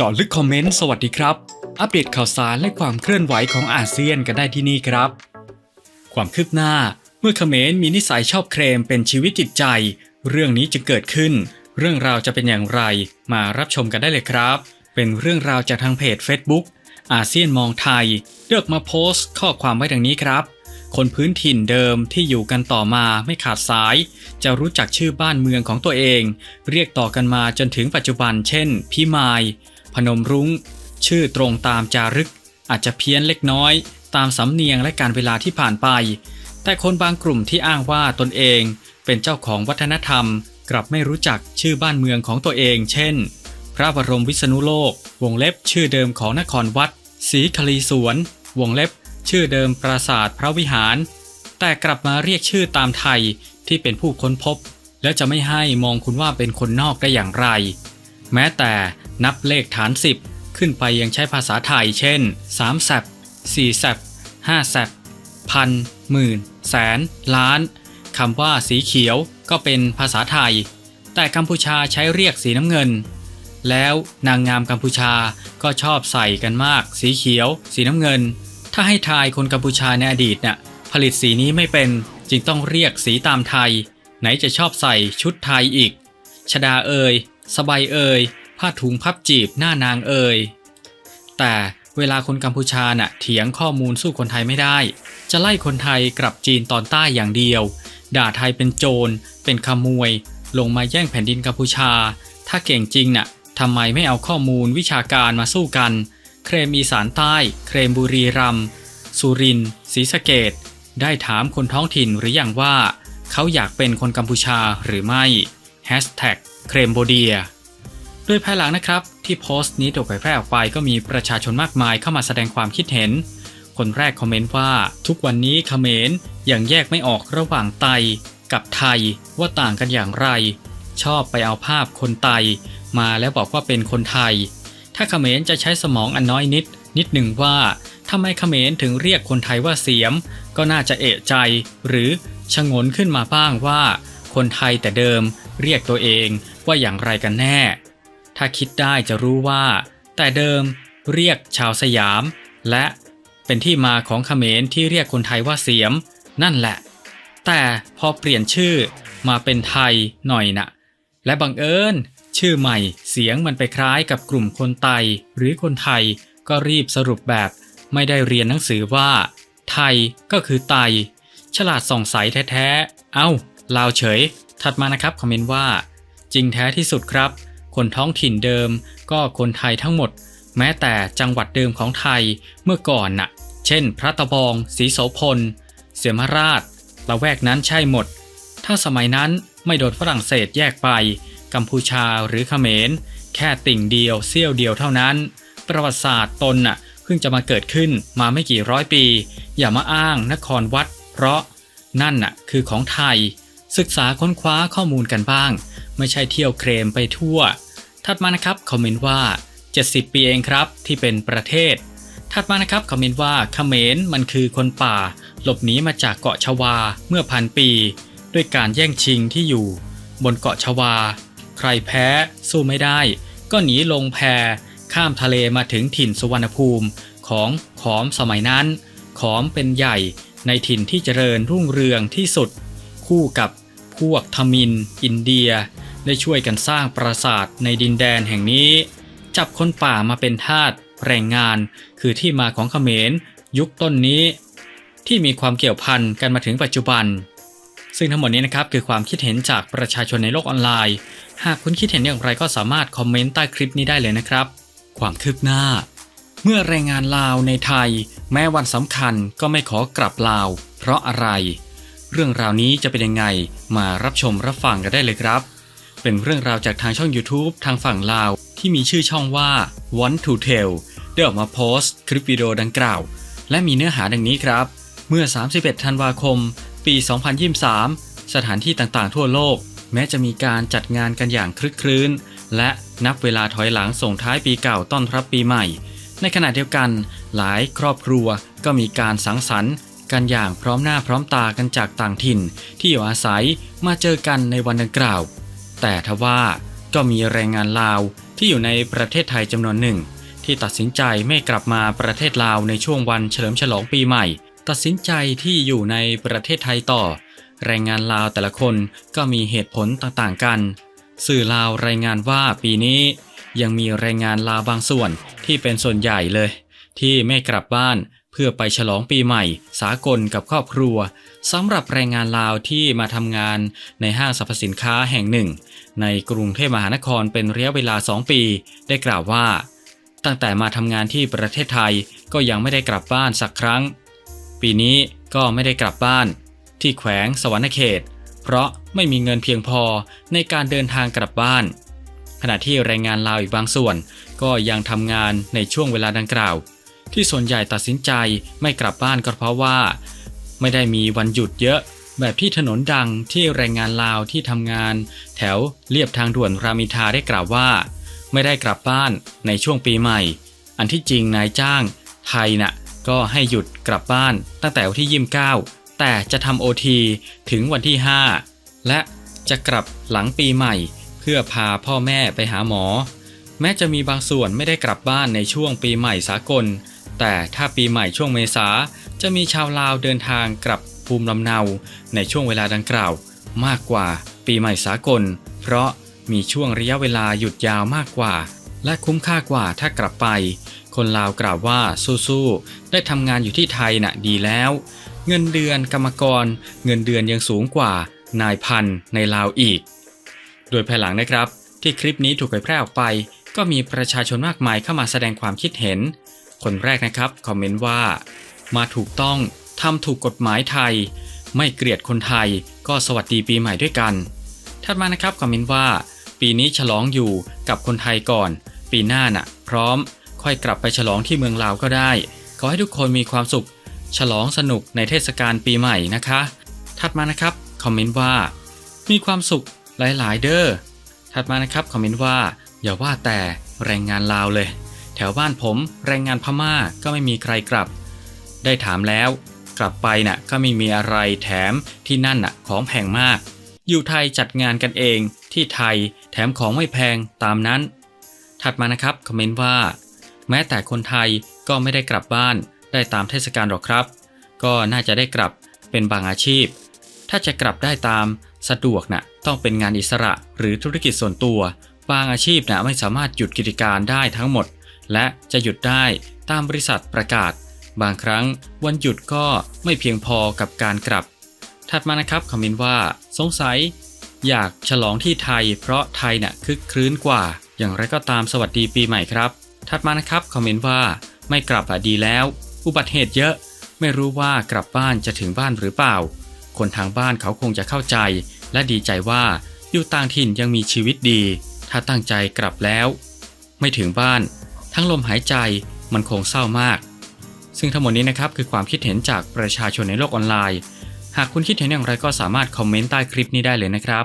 เจาะลึกคอมเมนต์สวัสดีครับ อัปเดตข่าวสารและความเคลื่อนไหวของอาเซียนกันได้ที่นี่ครับ ความคืบหน้าเมื่อเขมรมีนิสัยชอบเคลมเป็นชีวิตจิตใจ เรื่องนี้จะเกิดขึ้น เรื่องราวจะเป็นอย่างไร มารับชมกันได้เลยครับ เป็นเรื่องราวจากทางเพจ Facebook อาเซียนมองไทย เลือกมาโพสต์ ข้อความไว้ดังนี้ครับ คนพื้นถิ่นเดิมที่อยู่กันต่อมาไม่ขาดสาย จะรู้จักชื่อบ้านเมืองของตัวเอง เรียกต่อกันมาจนถึงปัจจุบัน เช่น พิมาย พนมรุง้ง ชื่อตรงตามจารึก อาจจะเพี้ยนเล็กน้อย ตามสำเนียงและการเวลาที่ผ่านไป แต่คนบางกลุ่มที่อ้างว่าตนเองเป็นเจ้าของวัฒนธรรม กลับไม่รู้จักชื่อบ้านเมืองของตัวเอง เช่น พระบรมวิษณุโลก วงเล็บชื่อเดิมของนครวัดศรีคลีสวน วงเล็บ ชื่อเดิมปราสาทพระวิหาร แต่กลับมาเรียกชื่อตามไทยที่เป็นผู้ค้นพบ แล้วจะไม่ให้มองคุณว่าเป็นคนนอกได้อย่างไร แม้แต่นับเลขฐาน 10 ขึ้นไปยังใช้ภาษาไทย เช่น3แซบ4แซบ5แซบพันหมื่น แสน ล้านคำว่าสีเขียวก็เป็นภาษาไทย แต่กัมพูชาใช้เรียกสีน้ำเงิน แล้วนางงามกัมพูชาก็ชอบใส่กันมาก สีเขียว สีน้ำเงิน ถ้าให้ทายคนกัมพูชาในอดีตน่ะผลิตสีนี้ไม่เป็นจึงต้องเรียกสีตามไทย ไหนจะชอบใส่ชุดไทยอีกชดาเอย สบายเอ่ยผ้าถุงพับจีบหน้านางเอ่ยแต่เวลาคนกัมพูชาน่ะเถียงข้อมูลสู้คนไทยไม่ได้ จะไล่คนไทยกลับจีนตอนใต้อย่างเดียว ด่าไทยเป็นโจร เป็นขโมย ลงมาแย่งแผ่นดินกัมพูชา ถ้าเก่งจริงน่ะทำไมไม่เอาข้อมูลวิชาการมาสู้กัน เครมอีสานใต้ เครมบุรีรัมสุรินศรีสะเกดได้ถามคนท้องถิ่นหรืออยังว่า เขาอยากเป็นคนกัมพูชาหรือไม่ Hashtag เครมโบเดีย โดยภายหลังนะครับที่โพสต์นี้ถูกเผยแพร่ออกไปก็มีประชาชนมากมายเข้ามาแสดงความคิดเห็น คนแรกคอมเมนต์ว่าทุกวันนี้เขมรยังแยกไม่ออกระหว่างไตกับไทยว่าต่างกันอย่างไร ชอบไปเอาภาพคนไตมาแล้วบอกว่าเป็นคนไทย ถ้าเขมรจะใช้สมองอันน้อยนิด นิดหนึ่งว่าทำไมเขมรถึงเรียกคนไทยว่าเสียม ก็น่าจะเอะใจ หรือชะงนขึ้นมาบ้างว่า คนไทยแต่เดิมเรียกตัวเอง ว่าอย่างไรกันแน่ ถ้าคิดได้จะรู้ว่า แต่เดิมเรียกชาวสยาม และเป็นที่มาของเขมรที่เรียกคนไทยว่าเสียม นั่นแหละ แต่พอเปลี่ยนชื่อมาเป็นไทยหน่อยนะและบังเอิญชื่อใหม่เสียงมันไปคล้ายกับกลุ่มคนไตหรือคนไทยก็รีบสรุปแบบไม่ได้เรียนหนังสือว่า ไทยก็คือไต ฉลาดส่องใสแท้ๆ เอ้า ลาวเฉย ถัดมานะครับ คอมเมนต์ว่า จริงแท้ที่สุดครับ คนท้องถิ่นเดิมก็คนไทยทั้งหมด แม้แต่จังหวัดเดิมของไทยเมื่อก่อนน่ะ เช่น พระตะบองศรีโสพล เสียมราชละแวกนั้นใช่หมด ถ้าสมัยนั้นไม่โดนฝรั่งเศสแยกไป กัมพูชาหรือเขมร แค่ติ่งเดียวเสี้ยวเดียวเท่านั้น ประวัติศาสตร์ตนน่ะเพิ่งจะมาเกิดขึ้นมาไม่กี่ร้อยปี อย่ามาอ้างนครวัด เพราะนั่นน่ะคือของไทย ศึกษาค้นคว้าข้อมูลกันบ้าง ไม่ใช่เที่ยวเคลมไปทั่ว ถัดมานะครับคอมเมนต์ว่า 70 ปีเองครับที่เป็นประเทศ ถัดมานะครับคอมเมนต์ว่าเขมรมันคือคนป่า หลบหนีมาจากเกาะชวาเมื่อพันปี ด้วยการแย่งชิงที่อยู่ บนเกาะชวา ใครแพ้สู้ไม่ได้ ก็หนีลงแพข้ามทะเลมาถึงถิ่นสุวรรณภูมิของขอมสมัยนั้น ขอมเป็นใหญ่ในถิ่นที่เจริญรุ่งเรืองที่สุด คู่กับพวกทมิน อินเดีย ได้ช่วยกันสร้างปราสาทในดินแดนแห่งนี้ จับคนป่ามาเป็นทาสแรงงาน คือที่มาของเขมร ยุคต้นนี้ ที่มีความเกี่ยวพันกันมาถึงปัจจุบัน ซึ่งทั้งหมดนี้นะครับคือความคิดเห็นจากประชาชนในโลกออนไลน์ หากคุณคิดเห็นอย่างไรก็สามารถคอมเมนต์ใต้คลิปนี้ได้เลยนะครับ ความคืบหน้า เมื่อแรงงานลาวในไทย แม้วันสำคัญก็ไม่ขอกลับลาว เพราะอะไร เรื่องราวนี้จะเป็นยังไงมารับชมรับฟังกันได้เลยครับ เป็นเรื่องราวจากทางช่อง YouTube ทางฝั่งลาว ที่มีชื่อช่องว่า Want to Tell ได้ออกมาโพสต์คลิปวิดีโอดังกล่าว และมีเนื้อหาดังนี้ครับ เมื่อ 31 ธันวาคม ปี 2023 สถานที่ต่างๆ ทั่วโลก แม้จะมีการจัดงานกันอย่างคลึกครื้น และนับเวลาถอยหลังส่งท้ายปีเก่าต้อนรับปีใหม่ ในขณะเดียวกันหลายครอบครัวก็มีการสังสรรค์กันอย่างพร้อมหน้าพร้อมตากันจากต่างถิ่น ที่อยู่อาศัยมาเจอกันในวันดังกล่าว แต่ทว่าก็มีแรงงานลาวที่อยู่ในประเทศไทยจำนวนหนึ่ง ที่ตัดสินใจไม่กลับมาประเทศลาวในช่วงวันเฉลิมฉลองปีใหม่ ตัดสินใจที่อยู่ในประเทศไทยต่อ แรงงานลาวแต่ละคนก็มีเหตุผลต่างๆกัน สื่อลาวรายงานว่าปีนี้ยังมีแรงงานลาวบางส่วนที่เป็นส่วนใหญ่เลย ที่ไม่กลับบ้าน พื่อไปฉลองปีใหม่ สากลกับครอบครัวสำหรับแรงงานลาวที่มาทำงานในห้างสรรพสินค้าแห่งหนึ่ง ในกรุงเทพมหานครเป็นระยะเวลา 2 ปี ได้กล่าวว่า ตั้งแต่มาทำงานที่ประเทศไทยก็ยังไม่ได้กลับบ้านสักครั้ง ปีนี้ก็ไม่ได้กลับบ้าน ที่แขวงสวรรณเขต เพราะไม่มีเงินเพียงพอในการเดินทางกลับบ้าน ขณะที่แรงงานลาวอีกบางส่วน ก็ยังทำงานในช่วงเวลาดังกล่าว ที่ส่วนใหญ่ตัดสินใจไม่กลับบ้านก็เพราะว่า ไม่ได้มีวันหยุดเยอะ แบบที่ถนนดังที่แรงงานลาวที่ทำงาน แถวเลียบทางด่วนรามินทาได้กล่าวว่า ไม่ได้กลับบ้านในช่วงปีใหม่ อันที่จริงนายจ้าง ไทยน่ะก็ให้หยุดกลับบ้านตั้งแต่วันที่ยี่เก้าแต่จะทำโอทีถึงวันที่ 5 และจะกลับหลังปีใหม่ เพื่อพาพ่อแม่ไปหาหมอ แม้จะมีบางส่วนไม่ได้กลับบ้านในช่วงปีใหม่สากล แต่ถ้าปีใหม่ช่วงเมษาจะมีชาวลาวเดินทางกลับภูมิลำเนาในช่วงเวลาดังกล่าว มากกว่าปีใหม่สากล เพราะมีช่วงระยะเวลาหยุดยาวมากกว่า และคุ้มค่ากว่าถ้ากลับไป คนลาวกล่าวว่าสู้ๆได้ทำงานอยู่ที่ไทยน่ะดีแล้ว เงินเดือนกรรมกร เงินเดือนยังสูงกว่านายพันในลาวอีก โดยภายหลังนะครับ ที่คลิปนี้ถูกเผยแพร่ออกไป ก็มีประชาชนมากมายเข้ามาแสดงความคิดเห็น คนแรกนะครับคอมเมนต์ว่า มาถูกต้องทำถูกกฎหมายไทย ไม่เกลียดคนไทย ก็สวัสดีปีใหม่ด้วยกันถัดมานะครับคอมเมนต์ว่า ปีนี้ฉลองอยู่กับคนไทยก่อน ปีหน้าน่ะ พร้อม ค่อยกลับไปฉลองที่เมืองลาวก็ได้ ขอให้ทุกคนมีความสุข ฉลองสนุกในเทศกาลปีใหม่นะคะ ถัดมานะครับคอมเมนต์ว่า มีความสุขหลาย ๆ เด้อถัดมานะครับคอมเมนต์ว่า อย่าว่าแต่แรงงานลาวเลย แถวบ้านผมแรงงานพม่าก็ไม่มีใครกลับ ได้ถามแล้ว กลับไปน่ะก็ไม่มีอะไรแถมที่นั่นน่ะของแพงมาก อยู่ไทยจัดงานกันเองที่ไทยแถมของไม่แพงตามนั้น ถัดมานะครับคอมเมนต์ว่า แม้แต่คนไทยก็ไม่ได้กลับบ้านได้ตามเทศกาลหรอกครับ ก็น่าจะได้กลับเป็นบางอาชีพ ถ้าจะกลับได้ตามสะดวกน่ะต้องเป็นงานอิสระหรือธุรกิจส่วนตัว บางอาชีพน่ะไม่สามารถหยุดกิจการได้ทั้งหมด และจะหยุดได้ตามบริษัทประกาศ บางครั้งวันหยุดก็ไม่เพียงพอกับการกลับ ถัดมานะครับคอมเมนต์ว่า สงสัย อยากฉลองที่ไทย เพราะไทยน่ะคึกครื้นกว่า อย่างไรก็ตามสวัสดีปีใหม่ครับ ถัดมานะครับคอมเมนต์ว่าไม่กลับอะดีแล้ว อุบัติเหตุเยอะ ไม่รู้ว่ากลับบ้านจะถึงบ้านหรือเปล่า คนทางบ้านเขาคงจะเข้าใจ และดีใจว่าอยู่ต่างถิ่นยังมีชีวิตดี ถ้าตั้งใจกลับแล้ว ไม่ถึงบ้าน ทั้งลมหายใจมันคงเศร้ามาก ซึ่งทั้งหมดนี้นะครับคือความคิดเห็นจากประชาชนในโลกออนไลน์ หากคุณคิดเห็นอย่างไรก็สามารถคอมเมนต์ใต้คลิปนี้ได้เลยนะครับ